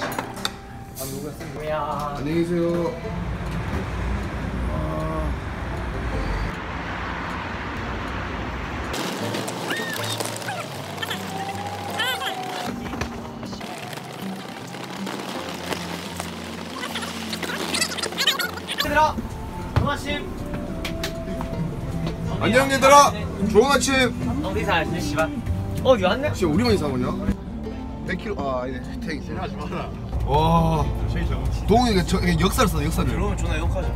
아 누가 쓴 거야? 안녕히 계세요. 안녕 얘들아, 좋은 아침. 어디서 왔니 씨발? 어디 왔냐? 씨 우리 어디서 왔냐? 100kg 아 아니 태기 하지 마라. 와 동훈이가 저 역사를 써 역사를. 그러면 존나 욕하죠.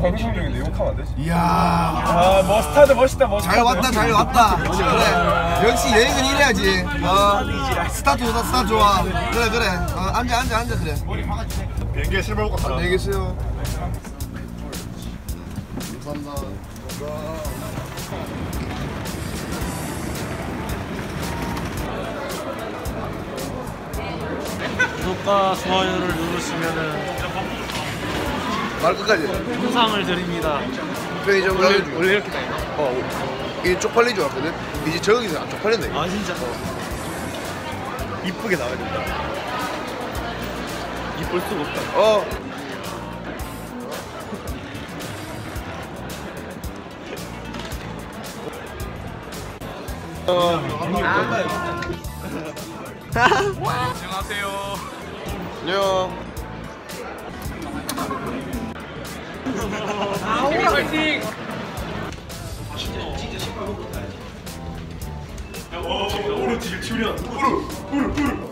방송중인데 욕하면 안 되지? 이야 아 머스타드 멋있다 멋있다. 잘 왔다 잘 왔다. 그래 역시 여행은 이래야지. 어, 스타 좋다 스타 좋아. 그래 그래 어, 앉아 앉아 앉아 그래. 비행기에 술 먹고 간다. 안녕히 계세요. 감사합니다. 구독과 좋아요를 누르시면은 말 끝까지. 영상을 드립니다. 편의점 가가지고. 원래 이렇게 다녀? 어. 이게 쪽팔린 줄 알았거든. 이제 저기서 안 쪽팔린다 이거. 아 진짜? 이쁘게 나와야 된다. 이쁠 수가 없다. 어. 안녕하세요. 안녕. 파이팅! 오른 뒤를 치우려. 코딩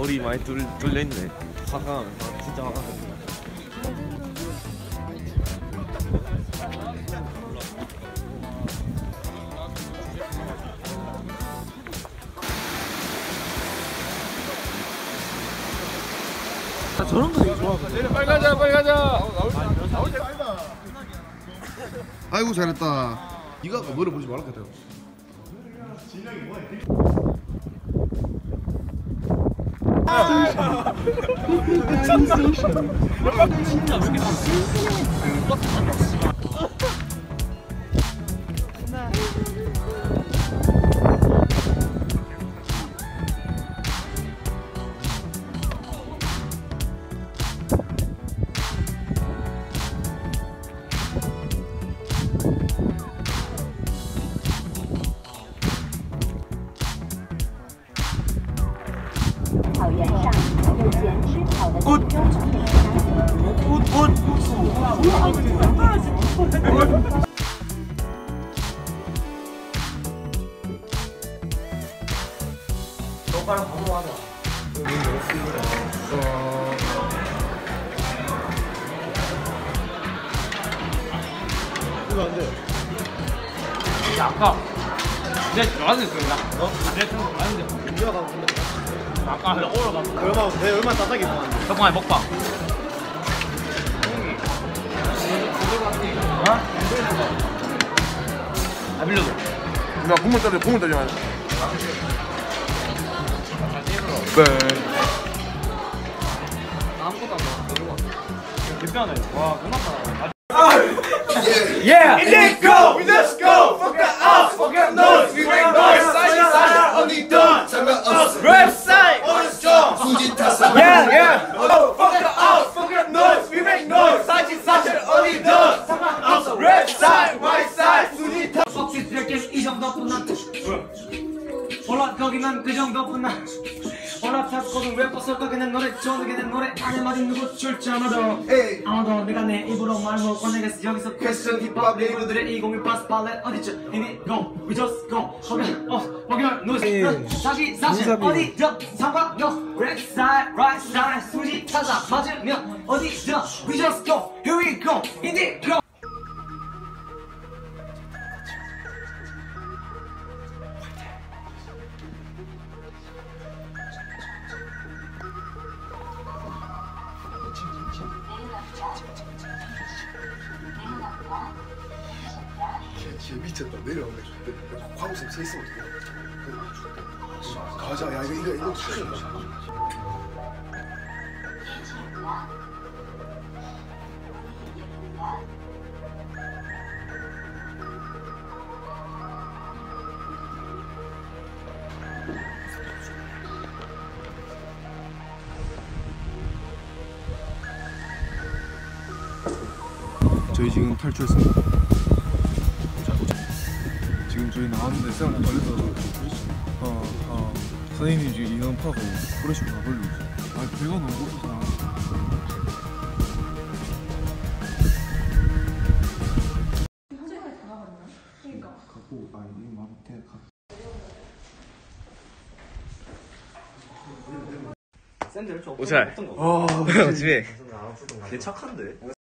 결이 많이 뚫, 뚫려있네. 화가, 진짜 화가. 나 저런 거 되게 좋아하거든. 빨리 가자 빨리 가자. 아이고 잘했다. 네가 아까 머리 보지 말았거든. 진짜 왜 이렇게 너가랑 방송하자 야, 아까 내가 좋아하는. 너? 내가 그런 거 아는데. 우리가 가고 아까 하려 오러 가고. 얼마 내 얼마 따뜻하게 먹었는데. 먹방 빌려줘. 나 국물 따려 국물 따려. 아무것도 안 먹어. 개편해. 와, 끝났다. Yeah. Let's go! Let's go! Fuck us! Fuck up noise! 그 정도뿐나 올라탔거든 왜 벗을까 그냥 노래 좋은 그냥 노래 안에 말이 누구 줄지 아마도. Hey. 아마도 내가 내 입으로 말 못 꺼내겠어. 여기서 퀘스천 힙합 레이블들의 201 플러스 발렛 어디죠? 이미 go. We just go. 거면 어 거기만 노래 사실 사실 어디죠? 상관없 left side right side. 수지 찾아 맞으면 어디죠? We just go. Here we go. 인디 go 걔 미쳤다. 내려오면 좋대. 광우쌤 서 있으면 어떡해. 가자. 야, 이거, 이거, 이거. 저희 지금 탈출했습니다. 저희 나왔는데 쌤 걸려서 어, 어, 선생님이 지금 인원 파고 후레쉬 다 걸리고 있어. 아 배가 너무 고프잖아. 갖고 아 이거 마음대 가. 오잘. 어, 집에. 얘 착한데?